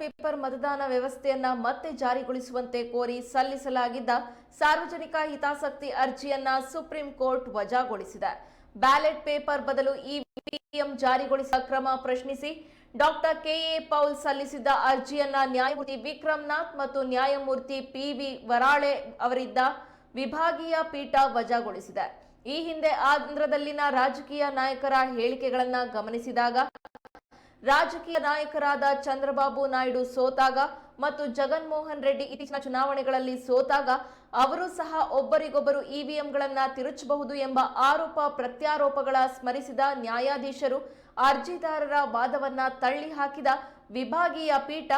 Paper ಮತದಾನ ವ್ಯವಸ್ಥೆಯನ್ನ ಮತ್ತೆ ಜಾರಿಗೊಳಿಸುವಂತೆ ಕೋರಿ ಸಲ್ಲಿಸಲಾಗಿದ್ದ ಸಾರ್ವಜನಿಕ ಹಿತಾಸಕ್ತಿ ಅರ್ಜಿಯನ್ನ ಸುಪ್ರೀಂ ಕೋರ್ಟ್ ವಜಾಗೊಳಿಸಿದೆ. ಬ್ಯಾಲೆಟ್ ಪೇಪರ್ ಬದಲು ಇವಿಎಂ ಜಾರಿಗೊಳಿಸುವ ಕ್ರಮ ಪ್ರಶ್ನಿಸಿ ಡಾಕ್ಟರ್ ಕೆಎ ಪೌಲ್ ಸಲ್ಲಿಸಿದ್ದ ಅರ್ಜಿಯನ್ನ ನ್ಯಾಯಮೂರ್ತಿ ವಿಕ್ರಮ್ನಾಥ್ ಮತ್ತು ನ್ಯಾಯಮೂರ್ತಿ ಪಿವಿ ವರಾಳೆ ಅವರಿದ್ದ ವಿಭಾಗೀಯ ಪೀಠ ವಜಾಗೊಳಿಸಿದೆ. ಈ ಹಿಂದೆ ಆಂಧ್ರದಲ್ಲಿನ ರಾಜಕೀಯ ನಾಯಕರ ಹೇಳಿಕೆಗಳನ್ನ ಗಮನಿಸಿದಾಗ ರಾಜಕೀಯ ನಾಯಕರಾದ ಚಂದ್ರಬಾಬು ನಾಯ್ಡು ಸೋತಾಗ ಮತ್ತು ಜಗನ್ಮೋಹನ್ ರೆಡ್ಡಿ ಇತ್ತೀಚಿನ ಚುನಾವಣೆಗಳಲ್ಲಿ ಸೋತಾಗ ಅವರು ಸಹ ಒಬ್ಬರಿಗೊಬ್ಬರು ಇವಿಎಂಗಳನ್ನ ತಿರುಚಬಹುದು ಎಂಬ ಆರೋಪ ಪ್ರತ್ಯಾರೋಪಗಳ ಸ್ಮರಿಸಿದ ನ್ಯಾಯಾಧೀಶರು ಅರ್ಜಿದಾರರ ವಾದವನ್ನ ತಳ್ಳಿ ಹಾಕಿದ ವಿಭಾಗೀಯ ಪೀಠ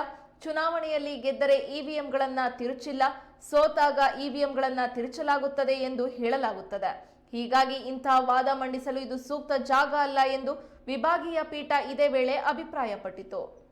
ಚುನಾವಣೆಯಲ್ಲಿ ಗೆದ್ದರೆ ಇವಿಎಂಗಳನ್ನ ತಿರುಚಿಲ್ಲ, ಸೋತಾಗ ಇವಿಎಂಗಳನ್ನ ತಿರುಚಲಾಗುತ್ತದೆ ಎಂದು ಹೇಳಲಾಗುತ್ತದೆ. ಹೀಗಾಗಿ ಇಂತಹ ವಾದ ಮಂಡಿಸಲು ಇದು ಸೂಕ್ತ ಜಾಗ ಅಲ್ಲ ಎಂದು ವಿಭಾಗೀಯ ಪೀಠ ಇದೇ ವೇಳೆ ಅಭಿಪ್ರಾಯಪಟ್ಟಿತು.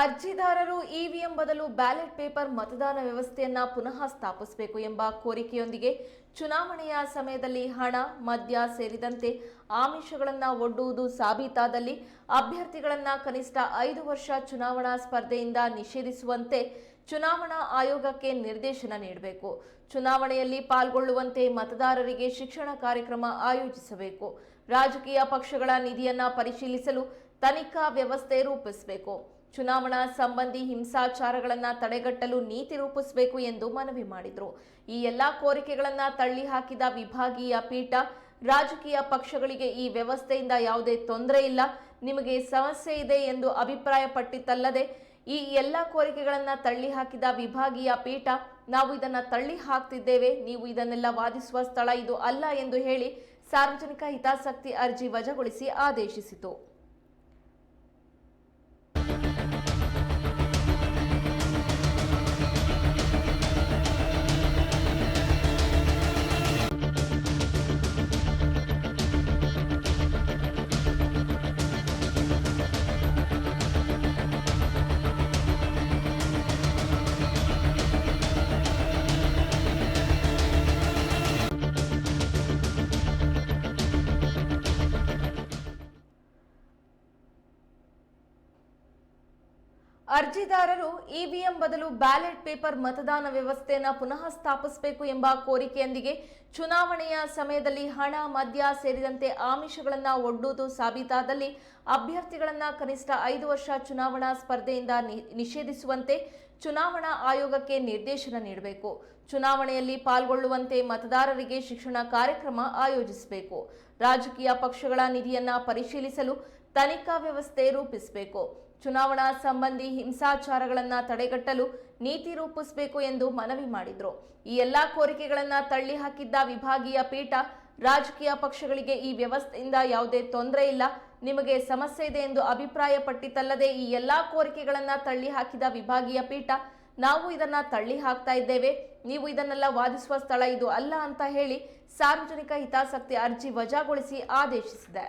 ಅರ್ಜಿದಾರರು ಇವಿಎಂ ಬದಲು ಬ್ಯಾಲೆಟ್ ಪೇಪರ್ ಮತದಾನ ವ್ಯವಸ್ಥೆಯನ್ನ ಪುನಃ ಸ್ಥಾಪಿಸಬೇಕು ಎಂಬ ಕೋರಿಕೆಯೊಂದಿಗೆ ಚುನಾವಣೆಯ ಸಮಯದಲ್ಲಿ ಹಣ, ಮದ್ಯ ಸೇರಿದಂತೆ ಆಮಿಷಗಳನ್ನ ಒಡ್ಡುವುದು ಸಾಬೀತಾದಲ್ಲಿ ಅಭ್ಯರ್ಥಿಗಳನ್ನ ಕನಿಷ್ಠ ಐದು ವರ್ಷ ಚುನಾವಣಾ ಸ್ಪರ್ಧೆಯಿಂದ ನಿಷೇಧಿಸುವಂತೆ ಚುನಾವಣಾ ಆಯೋಗಕ್ಕೆ ನಿರ್ದೇಶನ ನೀಡಬೇಕು. ಚುನಾವಣೆಯಲ್ಲಿ ಪಾಲ್ಗೊಳ್ಳುವಂತೆ ಮತದಾರರಿಗೆ ಶಿಕ್ಷಣ ಕಾರ್ಯಕ್ರಮ ಆಯೋಜಿಸಬೇಕು. ರಾಜಕೀಯ ಪಕ್ಷಗಳ ನಿಧಿಯನ್ನ ಪರಿಶೀಲಿಸಲು ತನಿಖಾ ವ್ಯವಸ್ಥೆ ರೂಪಿಸಬೇಕು. ಚುನಾವಣಾ ಸಂಬಂಧಿ ಹಿಂಸಾಚಾರಗಳನ್ನ ತಡೆಗಟ್ಟಲು ನೀತಿ ರೂಪಿಸಬೇಕು ಎಂದು ಮನವಿ ಮಾಡಿದರು. ಈ ಎಲ್ಲಾ ಕೋರಿಕೆಗಳನ್ನ ತಳ್ಳಿ ಹಾಕಿದ ವಿಭಾಗೀಯ ಪೀಠ, ರಾಜಕೀಯ ಪಕ್ಷಗಳಿಗೆ ಈ ವ್ಯವಸ್ಥೆಯಿಂದ ಯಾವುದೇ ತೊಂದರೆ ಇಲ್ಲ. ನಿಮಗೆ ಸಮಸ್ಯೆ ಇದೆ ಎಂದು ಅಭಿಪ್ರಾಯಪಟ್ಟಿತ್ತಲ್ಲದೆ, ಈ ಎಲ್ಲ ಕೋರಿಕೆಗಳನ್ನ ತಳ್ಳಿ ಹಾಕಿದ ವಿಭಾಗೀಯ ಪೀಠ, ನಾವು ಇದನ್ನ ತಳ್ಳಿ ಹಾಕ್ತಿದ್ದೇವೆ ನೀವು ಇದನ್ನೆಲ್ಲ ವಾದಿಸುವ ಸ್ಥಳ ಇದು ಅಲ್ಲ ಎಂದು ಹೇಳಿ ಸಾರ್ವಜನಿಕ ಹಿತಾಸಕ್ತಿ ಅರ್ಜಿ ವಜಾಗೊಳಿಸಿ ಆದೇಶಿಸಿತು. ಅರ್ಜಿದಾರರು ಇವಿಎಂ ಬದಲು ಬ್ಯಾಲೆಟ್ ಪೇಪರ್ ಮತದಾನ ವ್ಯವಸ್ಥೆಯನ್ನು ಪುನಃ ಸ್ಥಾಪಿಸಬೇಕು ಎಂಬ ಕೋರಿಕೆಯೊಂದಿಗೆ ಚುನಾವಣೆಯ ಸಮಯದಲ್ಲಿ ಹಣ, ಮದ್ಯ ಸೇರಿದಂತೆ ಆಮಿಷಗಳನ್ನು ಒಡ್ಡುವುದು ಸಾಬೀತಾದಲ್ಲಿ ಅಭ್ಯರ್ಥಿಗಳನ್ನು ಕನಿಷ್ಠ ಐದು ವರ್ಷ ಚುನಾವಣಾ ಸ್ಪರ್ಧೆಯಿಂದ ನಿಷೇಧಿಸುವಂತೆ ಚುನಾವಣಾ ಆಯೋಗಕ್ಕೆ ನಿರ್ದೇಶನ ನೀಡಬೇಕು. ಚುನಾವಣೆಯಲ್ಲಿ ಪಾಲ್ಗೊಳ್ಳುವಂತೆ ಮತದಾರರಿಗೆ ಶಿಕ್ಷಣ ಕಾರ್ಯಕ್ರಮ ಆಯೋಜಿಸಬೇಕು. ರಾಜಕೀಯ ಪಕ್ಷಗಳ ನಿಧಿಯನ್ನು ಪರಿಶೀಲಿಸಲು ತನಿಖಾ ವ್ಯವಸ್ಥೆ ರೂಪಿಸಬೇಕು. ಚುನಾವಣಾ ಸಂಬಂಧಿ ಹಿಂಸಾಚಾರಗಳನ್ನು ತಡೆಗಟ್ಟಲು ನೀತಿ ರೂಪಿಸಬೇಕು ಎಂದು ಮನವಿ ಮಾಡಿದರು. ಈ ಎಲ್ಲಾ ಕೋರಿಕೆಗಳನ್ನು ತಳ್ಳಿ ಹಾಕಿದ್ದ ವಿಭಾಗೀಯ ಪೀಠ ರಾಜಕೀಯ ಪಕ್ಷಗಳಿಗೆ ಈ ವ್ಯವಸ್ಥೆಯಿಂದ ಯಾವುದೇ ತೊಂದರೆ ಇಲ್ಲ. ನಿಮಗೆ ಸಮಸ್ಯೆ ಇದೆ ಎಂದು ಅಭಿಪ್ರಾಯಪಟ್ಟಿತಲ್ಲದೆ ಈ ಎಲ್ಲಾ ಕೋರಿಕೆಗಳನ್ನು ತಳ್ಳಿ ಹಾಕಿದ ವಿಭಾಗೀಯ ಪೀಠ, ನಾವು ಇದನ್ನ ತಳ್ಳಿ ಹಾಕ್ತಾ ಇದ್ದೇವೆ. ನೀವು ಇದನ್ನೆಲ್ಲ ವಾದಿಸುವ ಸ್ಥಳ ಇದು ಅಲ್ಲ ಅಂತ ಹೇಳಿ ಸಾರ್ವಜನಿಕ ಹಿತಾಸಕ್ತಿ ಅರ್ಜಿ ವಜಾಗೊಳಿಸಿ ಆದೇಶಿಸಿದೆ.